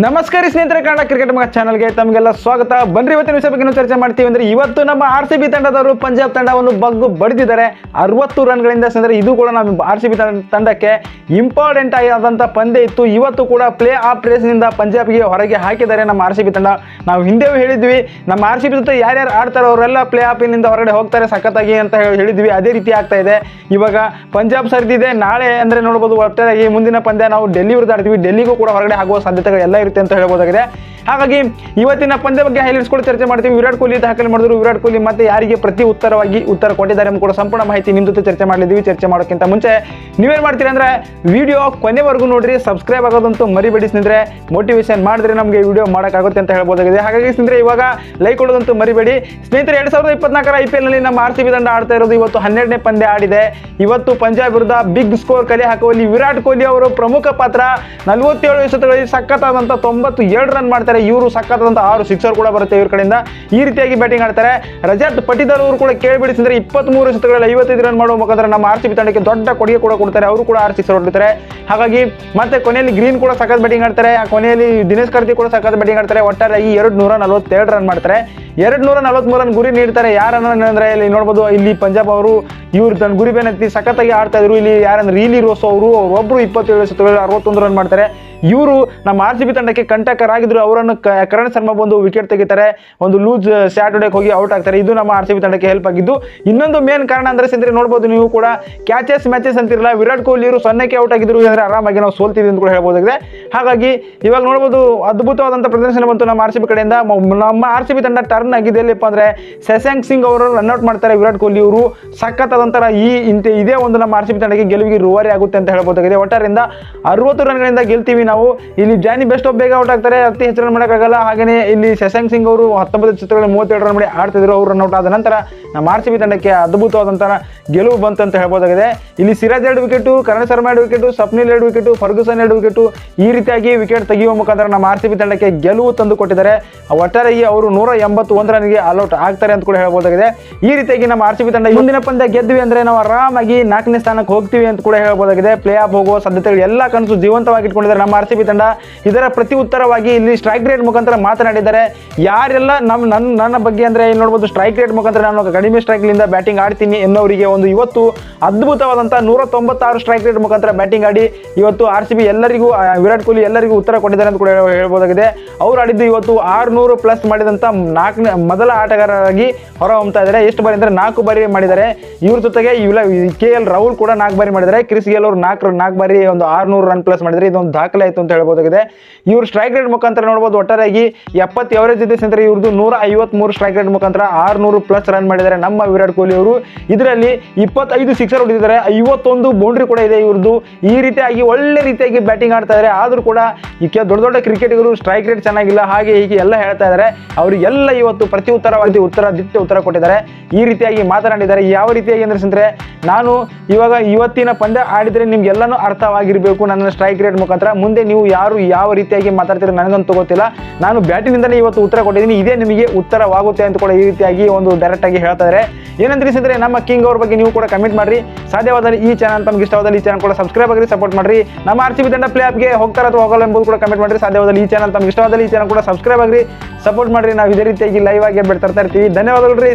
ನಮಸ್ಕಾರ ಸ್ನೇಹಿತರೆ, ಕನ್ನಡ ಕ್ರಿಕೆಟ್ ಮಗ ಚಾನಲ್ಗೆ ತಮಗೆಲ್ಲ ಸ್ವಾಗತ. ಬನ್ರಿ, ಇವತ್ತಿನ ವಿಷಯ ಬಗ್ಗೆ ಚರ್ಚೆ ಮಾಡ್ತೀವಿ ಅಂದ್ರೆ ಇವತ್ತು ನಮ್ಮ ಆರ್ ಸಿ ಬಿ ತಂಡದವರು ಪಂಜಾಬ್ ತಂಡವನ್ನು ಬಗ್ಗು ಬಡಿದಿದ್ದಾರೆ. ಅರವತ್ತು ರನ್ಗಳಿಂದ ಸ್ನೇಹಿತರೆ, ಇದು ಕೂಡ ನಮ್ಮ ಆರ್ ಸಿ ಬಿ ತಂಡಕ್ಕೆ ಇಂಪಾರ್ಟೆಂಟ್ ಆದಂಥ ಪಂದ್ಯ ಇತ್ತು. ಇವತ್ತು ಕೂಡ ಪ್ಲೇ ಆಫ್ ರೇಸ್ನಿಂದ ಪಂಜಾಬ್ಗೆ ಹೊರಗೆ ಹಾಕಿದ್ದಾರೆ ನಮ್ಮ ಆರ್ ಸಿ ಬಿ ತಂಡ. ನಾವು ಹಿಂದೆಯೂ ಹೇಳಿದ್ವಿ, ನಮ್ಮ ಆರ್ ಸಿ ಬಿ ಜೊತೆ ಯಾರ್ಯಾರು ಆಡ್ತಾರೆ ಅವರೆಲ್ಲ ಪ್ಲೇ ಆಫಿನಿಂದ ಹೊರಗಡೆ ಹೋಗ್ತಾರೆ ಸಖತ್ತಾಗಿ ಅಂತ ಹೇಳಿ ಹೇಳಿದ್ವಿ. ಅದೇ ರೀತಿ ಆಗ್ತಾ ಇದೆ. ಇವಾಗ ಪಂಜಾಬ್ ಸರಿದಿದೆ. ನಾಳೆ ಅಂದ್ರೆ ನೋಡ್ಬೋದು ಒಟ್ಟಾಗಿ ಮುಂದಿನ ಪಂದ್ಯ ನಾವು ಡೆಲ್ಲಿ ವಿರುದ್ಧ ಆಡ್ತೀವಿ. ಡೆಲ್ಲಿಗೂ ಕೂಡ ಹೊರಗಡೆ ಆಗುವ ಸಾಧ್ಯತೆಗಳು ಎಲ್ಲ ಇರುತ್ತೆ ಅಂತ ಹೇಳ್ಬೋದಾಗಿದೆ. ಹಾಗಾಗಿ ಇವತ್ತಿನ ಪಂದ್ಯ ಬಗ್ಗೆ ಹೈಲೈಟ್ಸ್ ಕೂಡ ಚರ್ಚೆ ಮಾಡ್ತೀವಿ. ವಿರಾಟ್ ಕೊಹ್ಲಿ ದಾಖಲೆ ಮಾಡಿದ್ರು ವಿರಾಟ್ ಕೊಹ್ಲಿ ಮತ್ತೆ ಯಾರಿಗೆ ಪ್ರತಿ ಉತ್ತರವಾಗಿ ಉತ್ತರ ಕೊಟ್ಟಿದ್ದಾರೆ ಎಂಬ ಕೂಡ ಸಂಪೂರ್ಣ ಮಾಹಿತಿ ನಿಮ್ಮ ಜೊತೆ ಚರ್ಚೆ ಮಾಡಲಿದ್ದೀವಿ. ಚರ್ಚೆ ಮಾಡೋಕ್ಕಿಂತ ಮುಂಚೆ ನೀವೇನು ಮಾಡ್ತೀರಿ ಅಂದ್ರೆ ವಿಡಿಯೋ ಕೊನೆವರೆಗೂ ನೋಡ್ರಿ ಸಬ್ಸ್ಕ್ರೈಬ್ ಆಗೋದಂತೂ ಮರಿಬೇಡಿ ಸ್ನೇಹಿತರೆ. ಮೋಟಿವೇಶನ್ ಮಾಡಿದ್ರೆ ನಮಗೆ ವಿಡಿಯೋ ಮಾಡೋಕ್ಕಾಗುತ್ತೆ ಅಂತ ಹೇಳ್ಬೋದಾಗಿದೆ. ಹಾಗಾಗಿ ಸ್ನೇಹಿತರೆ, ಇವಾಗ ಲೈಕ್ ಕೊಡೋದಂತೂ ಮರಿಬೇಡಿ. ಸ್ನೇಹಿತರೆ, ಎರಡ್ ಸಾವಿರದ ಇಪ್ಪತ್ನಾಲ್ಕರ ಐ ಪಿ ಎಲ್ನಲ್ಲಿ ನಮ್ಮ ಆರ್ ಸಿ ಬಿ ತಂಡ ಆಡ್ತಾ ಇರೋದು ಇವತ್ತು ಹನ್ನೆರಡನೇ ಪಂದ್ಯ ಆಡಿದೆ. ಇವತ್ತು ಪಂಜಾಬ್ ವಿರುದ್ಧ ಬಿಗ್ ಸ್ಕೋರ್ ಕಲೆ ಹಾಕುವಲ್ಲಿ ವಿರಾಟ್ ಕೊಹ್ಲಿ ಅವರು ಪ್ರಮುಖ ಪಾತ್ರ. ನಲವತ್ತೇಳು ಎಸೆತಗಳಲ್ಲಿ ಸಖತ್ತಾದಂಥ ತೊಂಬತ್ತು ಎರಡು ರನ್ ಮಾಡ್ತಾರೆ ಇವರು ಸಖತ್ತಾದಂಥ ಆರು ಸಿಕ್ಸರ್ ಕೂಡ ಬರುತ್ತೆ ಇವ್ರ ಕಡೆಯಿಂದ. ಈ ರೀತಿಯಾಗಿ ಬ್ಯಾಟಿಂಗ್ ಆಡ್ತಾರೆ. ರಜತ್ ಪಟಿದಾರ್ ಅವರು ಕೂಡ ಕೇಳ್ಬಿಡಿಸಿದ್ರೆ ಇಪ್ಪತ್ಮೂರು ಎಸೆತಗಳಲ್ಲಿ ಐವತ್ತೈದು ರನ್ ಮಾಡುವ ಮುಖಾಂತರ ನಮ್ಮ ಆರ್ ಸಿ ಬಿ ತಂಡಕ್ಕೆ ದೊಡ್ಡ ಕೊಡುಗೆ ಕೂಡ ಕೊಡ್ತಾರೆ. ಅವರು ಕೂಡ ಆರು ಸಿಕ್ಸರ್ ಹೊಡಿತಾರೆ ಹಾಗಾಗಿ ಮತ್ತೆ ಕೊನೆಯಲ್ಲಿ ಗ್ರೀನ್ ಕೂಡ ಸಖತ್ ಬ್ಯಾಟಿಂಗ್ ಆಡ್ತಾರೆ. ಆ ಕೊನೆಯಲ್ಲಿ ದಿನೇಶ್ ಕಾರ್ತಿಕ್ ಕೂಡ ಸಖತ್ ಬ್ಯಾಟಿಂಗ್ ಆಡ್ತಾರೆ. ಒಟ್ಟಾರೆ ಈ ಎರಡು ನೂರ ನಲವತ್ತೆರಡು ರನ್ ಮಾಡ್ತಾರೆ. ಎರಡು ನೂರ ನಲವತ್ಮೂರು ರನ್ ಗುರಿ ನೀಡ್ತಾರೆ. ಯಾರನ್ನ ಅಂದ್ರೆ ಇಲ್ಲಿ ನೋಡ್ಬೋದು, ಇಲ್ಲಿ ಪಂಜಾಬ್ ಅವರು, ಇವ್ರು ತನ್ನ ಗುರಿ ಬೆನ್ನತ್ತಿ ಸಖತ್ತಾಗಿ ಆಡ್ತಾ ಇದ್ರು. ಇಲ್ಲಿ ಯಾರಂದ್ರೆ ರೀಲಿ ರೋಸೋ ಅವರು ಒಬ್ರು ಇಪ್ಪತ್ತೇಳು ಶತಕಗಳಲ್ಲಿ ಅರವತ್ತೊಂದು ರನ್ ಮಾಡ್ತಾರೆ. ಇವರು ನಮ್ಮ ಆರ್ ಸಿ ಬಿ ತಂಡಕ್ಕೆ ಕಂಟಕರಾಗಿದ್ರು. ಅವರನ್ನು ಕರಣ್ ಶರ್ಮಾ ಬಂದು ವಿಕೆಟ್ ತೆಗಿತಾರೆ. ಒಂದು ಲೂಸ್ ಸ್ಯಾಟರ್ಡೇಗೆ ಹೋಗಿ ಔಟ್ ಆಗ್ತಾರೆ. ಇದು ನಮ್ಮ ಆರ್ ಸಿ ಬಿ ತಂಡಕ್ಕೆ ಹೆಲ್ಪ್ ಆಗಿದ್ದು. ಇನ್ನೊಂದು ಮೇನ್ ಕಾರಣ ಅಂದ್ರೆ ಸಂದ್ರೆ, ನೋಡ್ಬೋದು ನೀವು ಕೂಡ. ಕ್ಯಾಚಸ್ ಮ್ಯಾಚಸ್ ಅಂತಿರಲ್ಲ. ವಿರಾಟ್ ಕೊಹ್ಲಿ ಅವರು ಸೊನ್ನೆಗೆ ಔಟ್ ಆಗಿದ್ರು. ಅಂದ್ರೆ ಆರಾಮಾಗಿ ನಾವು ಸೋಲ್ತೀವಿ ಅಂತ ಕೂಡ ಹೇಳ್ಬೋದಾಗಿದೆ. ಹಾಗಾಗಿ ಇವಾಗ ನೋಡ್ಬೋದು ಅದ್ಭುತವಾದಂತಹ ಪ್ರದರ್ಶನ ಬಂತು ನಮ್ಮ ಆರ್ ಸಿ ಬಿ ಕಡೆಯಿಂದ. ನಮ್ಮ ಆರ್ ಸಿ ಬಿ ತಂಡ ಟರ್ನ್ ಆಗಿದೆ. ಎಲ್ಲಿಪ್ಪ ಅಂದ್ರೆ ಶಶಾಂಕ್ ಸಿಂಗ್ ಅವರು ರನ್ಔಟ್ ಮಾಡ್ತಾರೆ ವಿರಾಟ್ ಕೊಹ್ಲಿ ಅವರು ಸಖತ್ತಾದಂತರ ಈ ಇಂತೆ ಇದೇ ಒಂದು ನಮ್ಮ ಆರ್ ಸಿ ಬಿ ತಂಡಕ್ಕೆ ಗೆಲುವಿಗೆ ರೂವಾರಿ ಆಗುತ್ತೆ ಅಂತ ಹೇಳ್ಬೋದಾಗಿದೆ. ಒಟ್ಟಾರಿಂದ ಅರವತ್ತು ರನ್ಗಳಿಂದ ಗೆಲ್ತೀವಿ ನಾವು ಇಲ್ಲಿ ಜಾನಿ ಬೆಸ್ಟ್ ಆಫ್ ಬೇಗ ಔಟ್ ಆಗ್ತಾರೆ. ಅತಿ ಹೆಚ್ಚು ರನ್ ಮಾಡೋಕ್ಕಾಗಲ್ಲ. ಹಾಗೆಯೇ ಇಲ್ಲಿ ಶಶಾಂಕ್ ಸಿಂಗ್ ಅವರು ಹತ್ತೊಂಬತ್ತು ಚಿತ್ರಗಳಲ್ಲಿ ಮೂವತ್ತೆರಡು ರನ್ ಮಾಡಿ ಆಡ್ತಿದ್ರು. ಅವರು ರನ್ ಔಟ್ ಆದ ನಂತರ ನಮ್ಮ ಆರ್ ಸಿ ಬಿ ತಂಡಕ್ಕೆ ಅದ್ಭುತವಾದಂತಹ ಗೆಲುವು ಬಂತು ಅಂತ ಹೇಳ್ಬೋದಾಗಿದೆ. ಇಲ್ಲಿ ಸಿರಾಜ್ ಎರಡು ವಿಕೆಟು ಕರಣ್ ಶರ್ಮಾ ಎರಡು ವಿಕೆಟು ಸಪ್ನಿಲ್ ಎರಡು ವಿಕೆಟು ಫರ್ಗುಸನ್ ಎರಡು ವಿಕೆಟು ಈ ರೀತಿಯಾಗಿ ವಿಕೆಟ್ ತೆಗೆಯುವ ಮುಖಾಂತರ ನಮ್ಮ ಆರ್ ಸಿ ಬಿ ತಂಡಕ್ಕೆ ಗೆಲುವು ತಂದು ಕೊಟ್ಟಿದ್ದಾರೆ. ಒಟ್ಟಾರೆಯಾಗಿ ಅವರು ನೂರ ಎಂಬತ್ತು ರನ್ಗೆ ಆಲ್ಔಟ್ ಆಗ್ತಾರೆ ಅಂತ ಕೂಡ ಹೇಳ್ಬೋದಾಗಿದೆ. ಈ ರೀತಿಯಾಗಿ ನಮ್ಮ ಆರ್ ಸಿ ಬಿ ತಂಡ ಮುಂದಿನ ಪಂದ್ಯ ಗೆದ್ವಿ ಅಂದ್ರೆ ನಾವು ಆರಾಮಾಗಿ ನಾಲ್ಕನೇ ಸ್ಥಾನಕ್ಕೆ ಹೋಗ್ತೀವಿ ಅಂತ ಕೂಡ ಹೇಳ್ಬೋದಾಗಿದೆ. ಪ್ಲೇ ಆಫ್ ಹೋಗುವ ಸಾಧ್ಯತೆಗಳು ಎಲ್ಲ ಕನಸು ಜೀವಂತವಾಗಿ ಇಟ್ಕೊಂಡಿದ್ದಾರೆ ನಮ್ಮ ಆರ್ ಸಿ ತಂಡ ಇದರ ಪ್ರತಿ ಉತ್ತರವಾಗಿ ಇಲ್ಲಿ ಸ್ಟ್ರೈಕ್ ರೇಟ್ ಮುಖಾಂತರ ಮಾತನಾಡಿದ್ದಾರೆ. ಯಾರೆಲ್ಲ ನಮ್ಮ ನನ್ನ ನನ್ನ ಬಗ್ಗೆ ಅಂದರೆ ಇಲ್ಲಿ ನೋಡ್ಬೋದು ಸ್ಟ್ರೈಕ್ ರೇಟ್ ಮುಖಾಂತರ ನಾನು ಕಡಿಮೆ ಸ್ಟ್ರೈಕ್ಲಿಂದ ಬ್ಯಾಟಿಂಗ್ ಆಡ್ತೀನಿ ಎನ್ನೋರಿಗೆ ಒಂದು ಇವತ್ತು ಅದ್ಭುತವಾದಂಥ ನೂರ ತೊಂಬತ್ತಾರು ಸ್ಟ್ರೈಕ್ ರೇಟ್ ಮುಖಾಂತರ ಬ್ಯಾಟಿಂಗ್ ಆಡಿ ಇವತ್ತು ಆರ್ ಸಿ ಬಿ ಎಲ್ಲರಿಗೂ ವಿರಾಟ್ ಕೊಹ್ಲಿ ಎಲ್ಲರಿಗೂ ಉತ್ತರ ಕೊಟ್ಟಿದ್ದಾರೆ ಅಂತ ಕೂಡ ಹೇಳ್- ಹೇಳ್ಬೋದಾಗಿದೆ. ಅವ್ರು ಆಡಿದ್ದು ಇವತ್ತು ಆರುನೂರು ಪ್ಲಸ್ ಮಾಡಿದಂಥ ನಾಲ್ಕನೇ, ಮೊದಲ ಆಟಗಾರರಾಗಿ ಹೊರಹೊಮ್ತಾ ಇದ್ದಾರೆ. ಎಷ್ಟು ಬಾರಿ ಅಂದರೆ ನಾಲ್ಕು ಬಾರಿ ಮಾಡಿದ್ದಾರೆ. ಇವ್ರ ಜೊತೆಗೆ ಇವ್ಲ ಕೆ ಎಲ್ ರಾಹುಲ್ ಕೂಡ ನಾಲ್ಕು ಬಾರಿ ಮಾಡಿದ್ದಾರೆ. ಕ್ರಿಸ್ ಗೇಲ್ ಅವರು ನಾಲ್ಕು ನಾಲ್ಕು ಬಾರಿ ಒಂದು ಆರುನೂರು ರನ್ ಪ್ಲಸ್ ಮಾಡಿದರೆ ಇದೊಂದು ದಾಖಲೆ ಆಯಿತು ಅಂತ ಹೇಳ್ಬೋದಾಗಿದೆ. ಇವರು ಸ್ಟ್ರೈಕ್ ರೇಟ್ ಮುಖಾಂತರ ನೋಡ್ಬೋದು, ಒಟ್ಟಾರೆಯಾಗಿ ಎಪ್ಪತ್ತು ಎವರೇಜ್ ಇದೆ ಸ್ನೇಹಿತರೆ. ಇವ್ರದ್ದು ನೂರ ಐವತ್ಮೂರು ಸ್ಟ್ರೈಕ್ ರೇಟ್ ಮುಖಾಂತರ ಆರುನೂರು ಪ್ಲಸ್ ರನ್ ಮಾಡಿದ್ದಾರೆ ನಮ್ಮ ವಿರಾಟ್ ಕೊಹ್ಲಿ ಅವರು. ಇದರಲ್ಲಿ ಇಪ್ಪತ್ತೈದು ಸಿಕ್ಸರ್ ಹೊಡೆದಿದ್ದಾರೆ. ಐವತ್ತೊಂದು ಬೌಂಡ್ರಿ ಕೂಡ ಇದೆ ಇವ್ರದ್ದು ಈ ರೀತಿಯಾಗಿ ಒಳ್ಳೆ ರೀತಿಯಾಗಿ ಬ್ಯಾಟಿಂಗ್ ಆಡ್ತಾ ಇದ್ದಾರೆ. ಆದರೂ ಕೂಡ ಈ ದೊಡ್ಡ ದೊಡ್ಡ ಕ್ರಿಕೆಟಿಗರು ಸ್ಟ್ರೈಕ್ ರೇಟ್ ಚೆನ್ನಾಗಿಲ್ಲ, ಹಾಗೆ ಹೀಗೆ ಎಲ್ಲ ಹೇಳ್ತಾ ಇದ್ದಾರೆ. ಅವರು ಎಲ್ಲ ಇವತ್ತು ಪ್ರತಿ ಉತ್ತರವಾಗಿ ಉತ್ತರ ದಿಟ್ಟ ಉತ್ತರ ಕೊಟ್ಟಿದ್ದಾರೆ. ಈ ರೀತಿಯಾಗಿ ಮಾತನಾಡಿದ್ದಾರೆ. ಯಾವ ರೀತಿಯಾಗಿ ಅಂದ್ರೆ ನಾನು ಇವಾಗ ಇವತ್ತಿನ ಪಂದ್ಯ ಆಡಿದರೆ ನಿಮ್ಗೆಲ್ಲನೂ ಅರ್ಥವಾಗಿರಬೇಕು ನನ್ನ ಸ್ಟ್ರೈಕ್ ರೇಟ್ ಮುಖಾಂತರ. ಮುಂದೆ ನೀವು ಯಾರು ಯಾವ ರೀತಿಯಾಗಿ ಮಾತಾಡ್ತೀರ ನನಗಂತೂ ಗೊತ್ತಿಲ್ಲ. ನಾನು ಬ್ಯಾಟಿನಿಂದಲೇ ಇವತ್ತು ಉತ್ತರ ಕೊಟ್ಟಿದ್ದೀನಿ. ಇದೇ ನಿಮಗೆ ಉತ್ತರವಾಗುತ್ತೆ ಅಂತ ಕೂಡ ಈ ರೀತಿಯಾಗಿ ಒಂದು ಡೈರೆಕ್ಟಾಗಿ ಹೇಳ್ತಾರೆ ಹೇಳ್ತಾ ಇದ್ದಾರೆ ಏನಂತ ಸ್ನೇಹಿತರೆ ನಮ್ಮ ಕಿಂಗ್ ಅವ್ರ ಬಗ್ಗೆ ನೀವು ಕೂಡ ಕಮೆಂಟ್ ಮಾಡಿರಿ. ಸಾಧ್ಯವಾದಲ್ಲಿ ಈ ಚಾನಲ್ ತಮಗೆ ಇಷ್ಟವಾದಲ್ಲಿ ಈ ಚಾನಲ್ ಕೂಡ ಸಬ್ಸ್ಕ್ರೈಬ್ ಆಗಿರಿ ಸಪೋರ್ಟ್ ಮಾಡಿರಿ. ನಮ್ಮ ಆರ್ ಸಿ ಬಿ ತಂಡ ಪ್ಲೇ ಆಪ್ಗೆ ಹೋಗ್ತಾರೆ ಅಥವಾ ಹೋಗಲ್ಲ ಎಂಬುದು ಕೂಡ ಕಮೆಂಟ್ ಮಾಡ್ರಿ. ಸಾಧ್ಯವಾದಲ್ಲಿ ಈ ಚಾನಲ್ ತಮಗೆ ಇಷ್ಟವಾದಲ್ಲಿ ಈ ಚಾನಲ್ ಕೂಡ ಸಬ್ಸ್ಕ್ರೈಬ್ ಆಗಿರಿ. ಸಪೋರ್ಟ್ ಮಾಡ್ರಿ. ನಾವು ಇದೇ ರೀತಿಯಾಗಿ ಲೈವ್ ಆಗಿ ಬಿಡ್ತಾ ಇರ್ತೀವಿ. ಧನ್ಯವಾದಗಳು ರೀ.